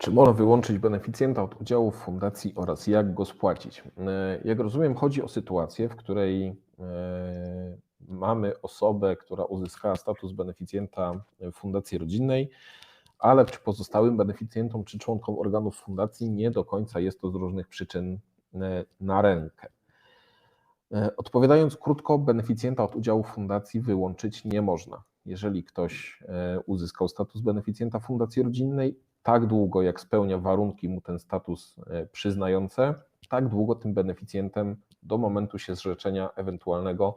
Czy można wyłączyć beneficjenta od udziału w fundacji oraz jak go spłacić? E, jak rozumiem, chodzi o sytuację, w której e, mamy osobę, która uzyskała status beneficjenta fundacji rodzinnej, ale czy pozostałym beneficjentom czy członkom organów fundacji nie do końca jest to z różnych przyczyn e, na rękę. Odpowiadając krótko, beneficjenta od udziału w fundacji wyłączyć nie można. Jeżeli ktoś uzyskał status beneficjenta fundacji rodzinnej, tak długo, jak spełnia warunki mu ten status e, przyznające, tak długo tym beneficjentem do momentu się zrzeczenia ewentualnego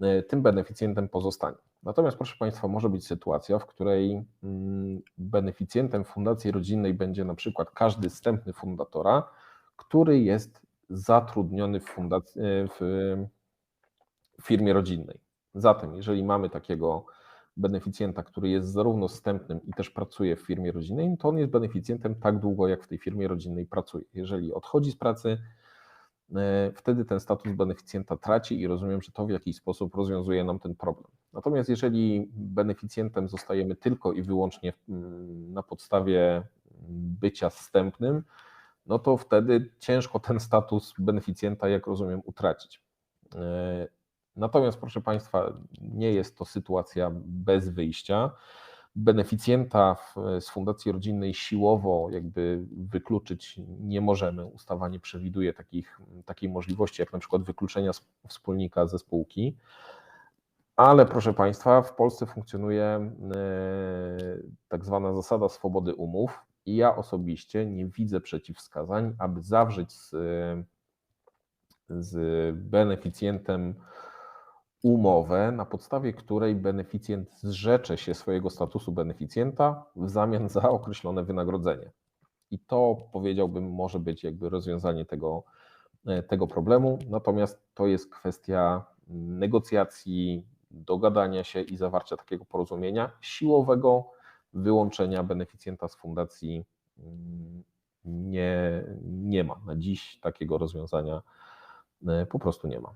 e, tym beneficjentem pozostanie. Natomiast, proszę Państwa, może być sytuacja, w której mm, beneficjentem fundacji rodzinnej będzie na przykład każdy zstępny fundatora, który jest zatrudniony w, fundacji, e, w firmie rodzinnej. Zatem, jeżeli mamy takiego beneficjenta, który jest zarówno wstępnym i też pracuje w firmie rodzinnej, to on jest beneficjentem tak długo, jak w tej firmie rodzinnej pracuje. Jeżeli odchodzi z pracy, e, wtedy ten status beneficjenta traci i rozumiem, że to w jakiś sposób rozwiązuje nam ten problem. Natomiast jeżeli beneficjentem zostajemy tylko i wyłącznie na podstawie bycia wstępnym, no to wtedy ciężko ten status beneficjenta, jak rozumiem, utracić. E, Natomiast, proszę Państwa, nie jest to sytuacja bez wyjścia. Beneficjenta z Fundacji Rodzinnej siłowo jakby wykluczyć nie możemy. Ustawa nie przewiduje takich, takiej możliwości, jak na przykład wykluczenia wspólnika ze spółki. Ale proszę Państwa, w Polsce funkcjonuje e, tak zwana zasada swobody umów i ja osobiście nie widzę przeciwwskazań, aby zawrzeć z, z beneficjentem umowę, na podstawie której beneficjent zrzecze się swojego statusu beneficjenta w zamian za określone wynagrodzenie. I to powiedziałbym może być jakby rozwiązanie tego, e, tego problemu. Natomiast to jest kwestia negocjacji, dogadania się i zawarcia takiego porozumienia. Siłowego wyłączenia beneficjenta z fundacji mm, nie, nie ma. Na dziś takiego rozwiązania e, po prostu nie ma.